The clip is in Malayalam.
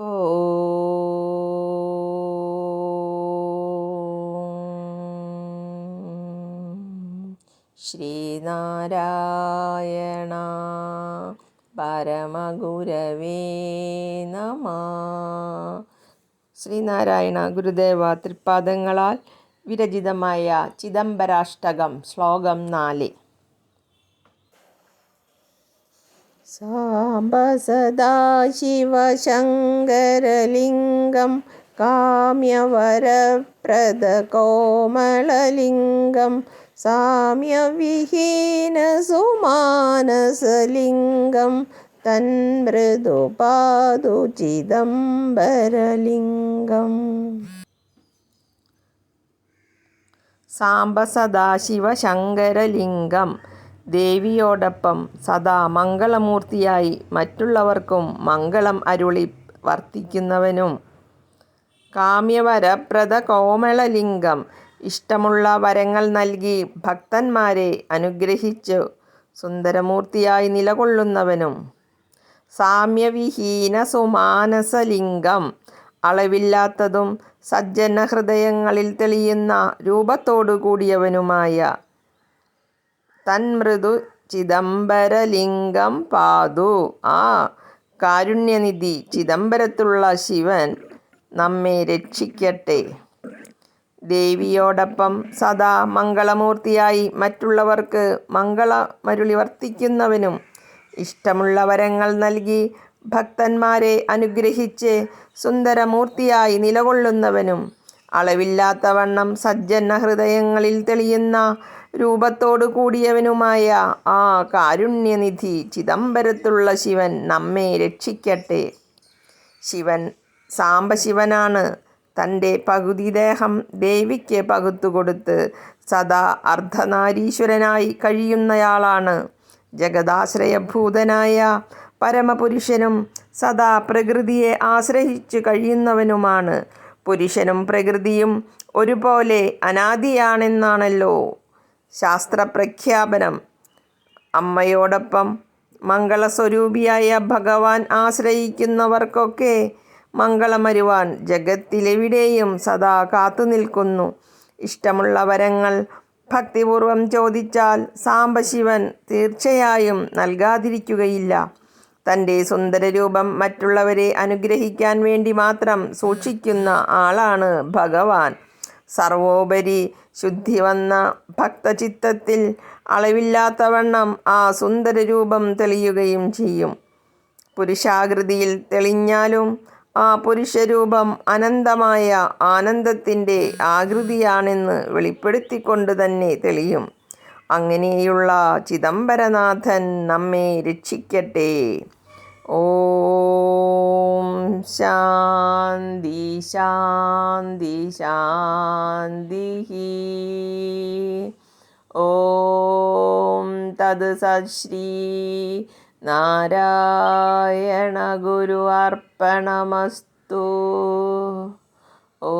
ഓ ശ്രീനാരായണ പരമഗുരവേ നമ. ശ്രീനാരായണ ഗുരുദേവ തൃപ്പാദങ്ങളാൽ വിരചിതമായ ചിദംബരാഷ്ടകം ശ്ലോകം നാല്. സാംബ സദാശിവശങ്കരലിംഗം കാമ്യവരപ്രദകോമളലിംഗം സാമ്യവിഹീനസുമാനസലിംഗം ചിദംബരലിംഗം സാംബ സദാശിവ ശങ്കരലിംഗം ദേവിയോടൊപ്പം സദാ മംഗളമൂർത്തിയായി മറ്റുള്ളവർക്കും മംഗളം അരുളി വർത്തിക്കുന്നവനും. കാമ്യവരപ്രദ കോമളലിംഗം ഇഷ്ടമുള്ള വരങ്ങൾ നൽകി ഭക്തന്മാരെ അനുഗ്രഹിച്ചു സുന്ദരമൂർത്തിയായി നിലകൊള്ളുന്നവനും. സാമ്യവിഹീന സുമാനസലിംഗം അളവില്ലാത്തതും സജ്ജന ഹൃദയങ്ങളിൽ തെളിയുന്ന രൂപത്തോടു കൂടിയവനുമായ തന്മൃദു ചിദംബരലിംഗം പാതു. ആ കാരുണ്യനിധി ചിദംബരത്തുള്ള ശിവൻ നമ്മെ രക്ഷിക്കട്ടെ. ദേവിയോടൊപ്പം സദാ മംഗളമൂർത്തിയായി മറ്റുള്ളവർക്ക് മംഗളമരുളി വർത്തിക്കുന്നവനും ഇഷ്ടമുള്ള വരങ്ങൾ നൽകി ഭക്തന്മാരെ അനുഗ്രഹിച്ച് സുന്ദരമൂർത്തിയായി നിലകൊള്ളുന്നവനും അളവില്ലാത്തവണ്ണം സജ്ജന ഹൃദയങ്ങളിൽ തെളിയുന്ന രൂപത്തോടു കൂടിയവനുമായ ആ കാരുണ്യനിധി ചിദംബരത്തുള്ള ശിവൻ നമ്മെ രക്ഷിക്കട്ടെ. ശിവൻ സാംബശിവനാണ് തന്റെ പകുതി ദേഹം ദേവിക്ക് പകുത്തുകൊടുത്ത് സദാ അർദ്ധനാരീശ്വരനായി കഴിയുന്നയാളാണ്. ജഗദാശ്രയഭൂതനായ പരമപുരുഷനും സദാ പ്രകൃതിയെ ആശ്രയിച്ചു കഴിയുന്നവനുമാണ്. പുരുഷനും പ്രകൃതിയും ഒരുപോലെ അനാദിയാണെന്നാണല്ലോ ശാസ്ത്രപ്രഖ്യാപനം. അമ്മയോടൊപ്പം മംഗളസ്വരൂപിയായ ഭഗവാൻ ആശ്രയിക്കുന്നവർക്കൊക്കെ മംഗളമരുവാൻ ജഗത്തിലെവിടെയും സദാ കാത്തു നിൽക്കുന്നു. ഇഷ്ടമുള്ള വരങ്ങൾ ഭക്തിപൂർവം ചോദിച്ചാൽ സാംബശിവൻ തീർച്ചയായും നൽകാതിരിക്കുകയില്ല. തന്റെ സുന്ദരരൂപം മറ്റുള്ളവരെ അനുഗ്രഹിക്കാൻ വേണ്ടി മാത്രം സൂക്ഷിക്കുന്ന ആളാണ് ഭഗവാൻ. സർവോപരി ശുദ്ധി വന്ന ഭക്തചിത്തത്തിൽ അളവില്ലാത്തവണ്ണം ആ സുന്ദരരൂപം തെളിയുകയും ചെയ്യും. പുരുഷാകൃതിയിൽ തെളിഞ്ഞാലും ആ പുരുഷരൂപം അനന്തമായ ആനന്ദത്തിന്റെ ആകൃതിയാണെന്ന് വെളിപ്പെടുത്തിക്കൊണ്ട് തന്നെ തെളിയും. അങ്ങനെയുള്ള ചിദംബരനാഥൻ നമ്മെ രക്ഷിക്കട്ടെ. ഓം ശാന്തി ശാന്തി ശാന്തി ഓം തത് സശ്രീ നാരായണ ഗുരു അർപ്പണമസ്തു. ഓ